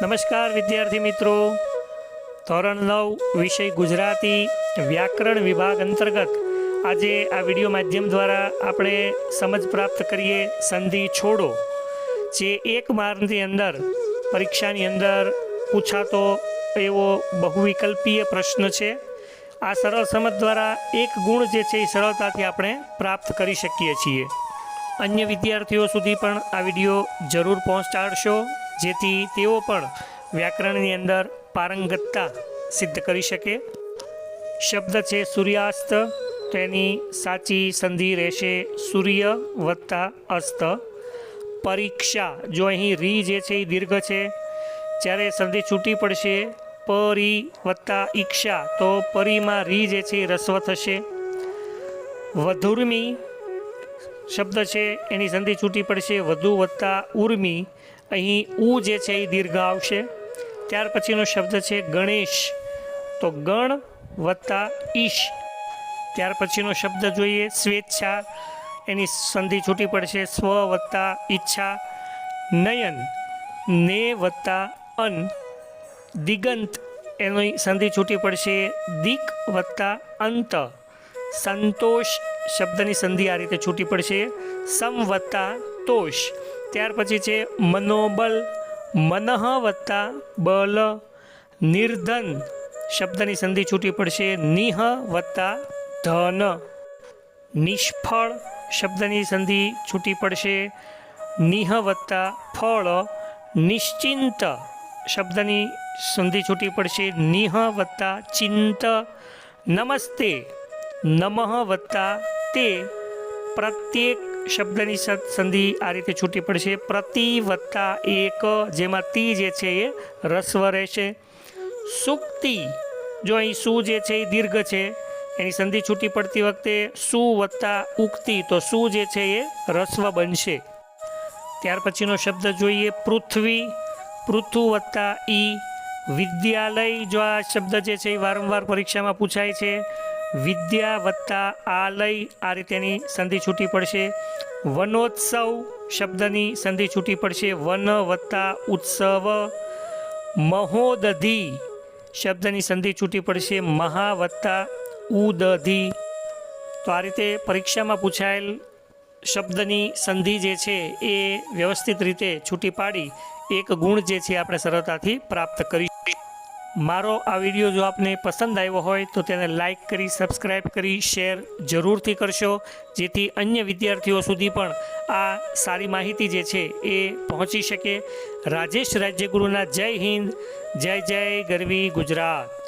નમસ્કાર વિદ્યાર્થી મિત્રો. ધોરણ નવ, વિષય ગુજરાતી, વ્યાકરણ વિભાગ અંતર્ગત આજે આ વીડિયો માધ્યમ દ્વારા આપણે સમજ પ્રાપ્ત કરીએ સંધિ છોડો, જે એક માર્કની અંદર, પરીક્ષાની અંદર પૂછાતો એવો બહુવિકલ્પીય પ્રશ્ન છે. આ સરળ સમજ દ્વારા એક ગુણ જે છે એ સરળતાથી આપણે પ્રાપ્ત કરી શકીએ છીએ. અન્ય વિદ્યાર્થીઓ સુધી પણ આ વીડિયો જરૂર પહોંચાડશો. જેથી તેઓ પણ વ્યાકરણની અંદર પારંગતતા સિદ્ધ કરી શકે. શબ્દ છે સૂર્યાસ્ત તેની સાચી સંધિ રહેશે સૂર્ય વત્તા અસ્ત. પરીક્ષા, જો અહીં રી જે છે એ દીર્ઘ છે, જ્યારે સંધિ છૂટી પડશે, પરી વત્તા ઈક્ષા, તો પરીમાં રી જે છે એ રસ્વ થશે. વધુર્મી શબ્દ છે, એની સંધિ છૂટી પડશે, વધુ વત્તા ઉર્મી અહીં ઉ જે છે એ દીર્ઘ આવશે. ત્યાર પછીનો શબ્દ છે ગણેશ. તો ગણ વત્તા ઈશ. ત્યાર પછીનો શબ્દ જોઈએ સ્વેચ્છા. એની સંધિ છૂટી પડશે સ્વ વત્તા ઈચ્છા. નયન, ને વત્તા અન. દિગંત એની સંધિ છૂટી પડશે દિક વત્તા અંત. સંતોષ શબ્દની સંધિ આ રીતે છૂટી પડશે. સમ વત્તા તોષ. ત્યાર પછી છે મનોબલ. મનઃ વત્તા બલ. નિર્ધન શબ્દની સંધિ છૂટી પડશે. નિહ વત્તા ધન. નિષ્ફળ શબ્દની સંધિ છૂટી પડશે. નિહ વત્તા ફળ. નિશ્ચિંત શબ્દની સંધિ છૂટી પડશે. નિહ વત્તા ચિંત. નમસ્તે. નમઃ વત્તા તે પ્રત્યેક શબ્દની સંધિ આ રીતે છૂટી પડશે. પ્રતિ વત્તા એક, જેમાં તી જે છે એ રસ્વ રહેશે. સુક્તિ, જો અહીં સુ જે છે એ દીર્ઘ છે, એની સંધિ છૂટી પડતી વખતે સુ વત્તા ઉક્તિ, તો સુ જે છે એ રસ્વ બનશે. ત્યાર પછીનો શબ્દ જોઈએ, પૃથ્વી પૃથુ વત્તા ઈ. વિદ્યાલય, જો આ શબ્દ જે છે એ વારંવાર પરીક્ષામાં પૂછાય છે વિદ્યા વત્તા આલય આ રીતેની સંધિ છૂટી પડશે. વનોત્સવ શબ્દની સંધિ છૂટી પડશે. વન વત્તા ઉત્સવ મહોદધી શબ્દની સંધિ છૂટી પડશે. મહા વત્તા ઉદધિ. તો આ રીતે પરીક્ષામાં પૂછાયેલ શબ્દની સંધિ જે છે એ વ્યવસ્થિત રીતે છૂટી પાડી એક ગુણ જે છે આપણે સરળતાથી પ્રાપ્ત કરી મારો આ વીડિયો જો આપને પસંદ આવ્યો હોય તો તેને લાઈક કરી સબસ્ક્રાઈબ કરી, શેર જરૂરથી કરશો, જેથી અન્ય વિદ્યાર્થીઓ સુધી પણ આ સારી માહિતી જે છે એ પહોંચી શકે. રાજેશ રાજ્યગુરુના જય હિન્દ, જય જય ગરવી ગુજરાત.